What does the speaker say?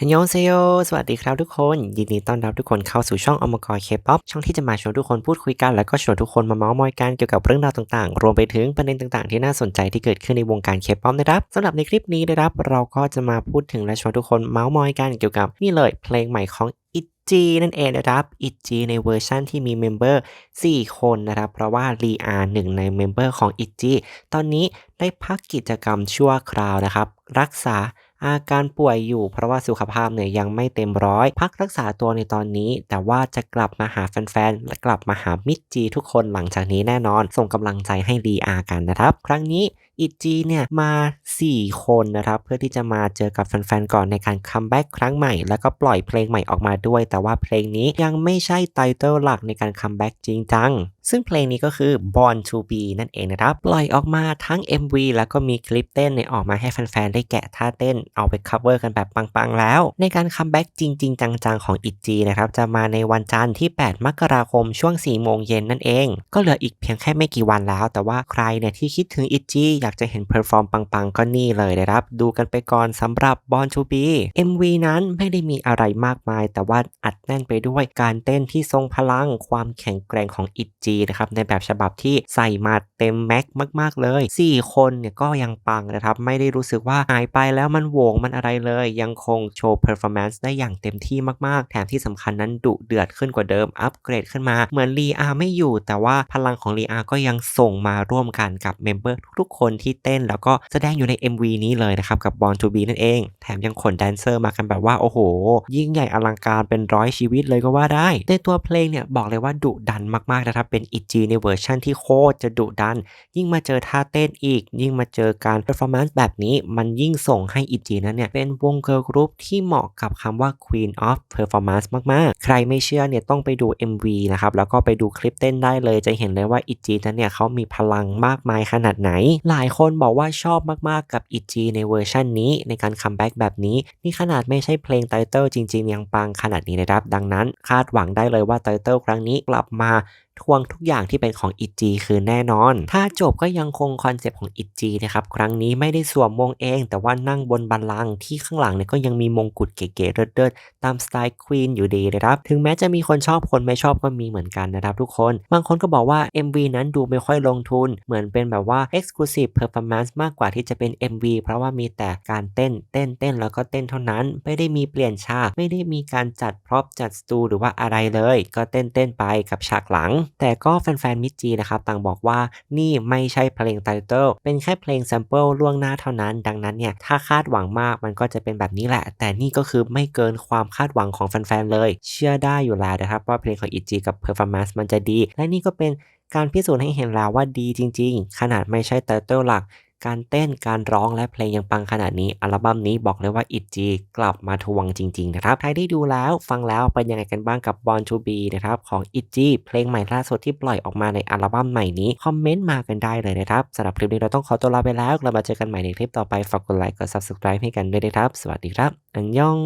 ฮันยองเซโย สวัสดีครับทุกคน ยินดีต้อนรับทุกคนเข้าสู่ช่องอมกรเคป๊อปช่องที่จะมาชวนทุกคนพูดคุยกัน แล้วก็ชวนทุกคนมาเมาส์มอยกันเกี่ยวกับเรื่องราวต่างๆ รวมไปถึงประเด็นต่างๆ ที่น่าสนใจที่เกิดขึ้นในวงการเคป๊อปนะครับสำหรับในคลิปนี้นะครับ เราก็จะมาพูดถึงและชวนทุกคนเมาส์มอยกันเกี่ยวกับนี่เลยเพลงใหม่ของอิจีนั่นเองนะครับอิจีในเวอร์ชั่นที่มีเมมเบอร์ 4 คนนะครับ เพราะว่าลีอาหนึ่งในเมมเบอร์ของอิจีตอนนี้ได้พักกิจกรรมชั่วคราวนะครับ รักษา อาการป่วยอยู่ เพราะว่าสุขภาพเนี่ยยังไม่เต็มร้อย พักรักษาตัวในตอนนี้ แต่ว่าจะกลับมาหาแฟนๆและกลับมาหามิดจีทุกคนหลังจากนี้แน่นอน ส่งกำลังใจให้ดีอากันนะครับ ครั้งนี้อิจีเนี่ยมา 4 คนนะครับ เพื่อที่จะมาเจอกับแฟนๆก่อนในการคัมแบ็กครั้งใหม่ แล้วก็ปล่อยเพลงใหม่ออกมาด้วย แต่ว่าเพลงนี้ยังไม่ใช่ไตเติลหลักในการคัมแบ็กจริงจัง ซึ่งเพลงนี้ก็คือ Born to Be นั่นเองนะครับ ปล่อยออกมาทั้ง MV แล้วก็มีคลิปเต้นในยออกมาให้แฟนๆ ได้แกะท่าเต้นเอาไป cover กันแบบปังๆ แล้ว ในการคัมแบ็กจริง ๆ จังๆ ของ ITZY นะครับ จะมาในวันจันทร์ที่ 8 มกราคมช่วง 4 โมงเย็นนั่นเอง ก็เหลืออีกเพียงแค่ไม่กี่วันแล้ว แต่ว่าใครเนี่ยที่คิดถึง ITZY อยากจะเห็นเพอร์ฟอร์มปังๆ ก็นี่เลยนะครับ ดูกันไปก่อนสำหรับ Born to Be MV นั้นไม่ได้มีอะไรมากมาย แต่ว่าอัดแน่นไปด้วยการเต้นที่ทรงพลังความแข็งแกร่งของอิจีนะครับในแบบฉบับที่ใส่มาเต็มแม็กมาก ๆ เลย 4 คนเนี่ยก็ยังปังนะครับไม่ได้รู้สึกว่าหายไปแล้วมันโวงมันอะไรเลย ยังคงโชว์เพอร์ฟอร์แมนซ์ได้อย่างเต็มที่มาก ๆ แถมที่สำคัญนั้นดุเดือดขึ้นกว่าเดิม อัปเกรดขึ้นมาเหมือนลีอาไม่อยู่ แต่ว่าพลังของลีอาก็ยังส่งมาร่วมกันกับเมมเบอร์ทุก ๆ คนที่เต้นแล้วก็แสดงอยู่ใน MV นี้เลยนะครับกับ Born to Be นั่นเอง แถมยังขนแดนเซอร์มากันแบบว่าโอ้โห ยิ่งใหญ่อลังการเป็นร้อยชีวิตเลยก็ว่าได้ ในตัวเพลงเนี่ยบอกเลยว่าดุดันมากๆนะครับเป็น ITZY ในเวอร์ชันที่โคตรจะดุดัน ยิ่งมาเจอท่าเต้นอีก ยิ่งมาเจอการ performance แบบนี้ มันยิ่งส่งให้ ITZY นั้นเนี่ย เป็นวงเกิร์ลกรุ๊ปที่เหมาะกับคำว่า Queen of Performance มาก ๆ ใครไม่เชื่อเนี่ยต้องไปดู MV นะครับ แล้วก็ไปดูคลิปเต้นได้เลยจะเห็นเลยว่า ITZY นั้นเนี่ยเขามีพลังมากมายขนาดไหน หลายคนบอกว่าชอบมาก ๆ กับ ITZY ในเวอร์ชันนี้ในการคัมแบ็กแบบนี้นี่ขนาดไม่ใช่เพลงไตเติลจริง ๆ ยังปังขนาดนี้นะครับ ดังนั้นคาดหวังได้เลยว่าไตเติลครั้งนี้กลับมา ทวงทุกอย่างที่เป็นของ ITZY คือแน่นอน ถ้าจบก็ยังคงคอนเซปต์ของ ITZY นะครับ ครั้งนี้ไม่ได้สวมมงเอง แต่ว่านั่งบนบัลลังก์ที่ข้างหลังเนี่ยก็ยังมีมงกุฎเก๋ๆเลิศๆตามสไตล์ควีนอยู่ดีนะครับ ถึงแม้จะมีคนชอบคนไม่ชอบก็มีเหมือนกันนะครับทุกคน บางคนก็บอกว่า MV นั้นดูไม่ค่อยลงทุน เหมือนเป็นแบบว่า Exclusive Performance มากกว่าที่จะเป็น MV เพราะว่ามีแต่การเต้น เต้นเต้นแล้วก็เต้นเท่านั้น ไม่ได้มีเปลี่ยนฉาก ไม่ได้มีการจัดพร็อพจัดสตูหรือว่าอะไรเลย ก็เต้นเต้นไปกับฉากหลังแต่ก็แฟนๆมิจีนะครับต่างบอกว่านี่ไม่ใช่เพลงไตเติลเป็นแค่เพลงแซมเปิลล่วงหน้าเท่านั้น ดังนั้นเนี่ยถ้าคาดหวังมากมันก็จะเป็นแบบนี้แหละ แต่นี่ก็คือไม่เกินความคาดหวังของแฟนๆเลย เชื่อได้อยู่แล้วนะครับว่าเพลงของอีจีกับเพอร์ฟอร์แมนซ์มันจะดี และนี่ก็เป็นการพิสูจน์ให้เห็นแล้วว่าดีจริง ๆ ขนาดไม่ใช่ไตเติลหลัก การเต้นการร้องและเพลงยังปังขนาดนี้ อัลบั้มนี้บอกเลยว่า ITZY กลับมาทวงจริง ๆ นะครับ ใครได้ดูแล้วฟังแล้วเป็นยังไงกันบ้างกับ Born to Be นะครับของ ITZY เพลงใหม่ล่าสุดที่ปล่อยออกมาในอัลบั้มใหม่นี้ คอมเมนต์มากันได้เลยนะครับสำหรับคลิปนี้เราต้องขอตัวลาไปแล้วเรามาเจอกันใหม่ในคลิปต่อไปฝากกดไลค์กด Subscribe ให้กันด้วยนะครับ สวัสดีครับ อันยอง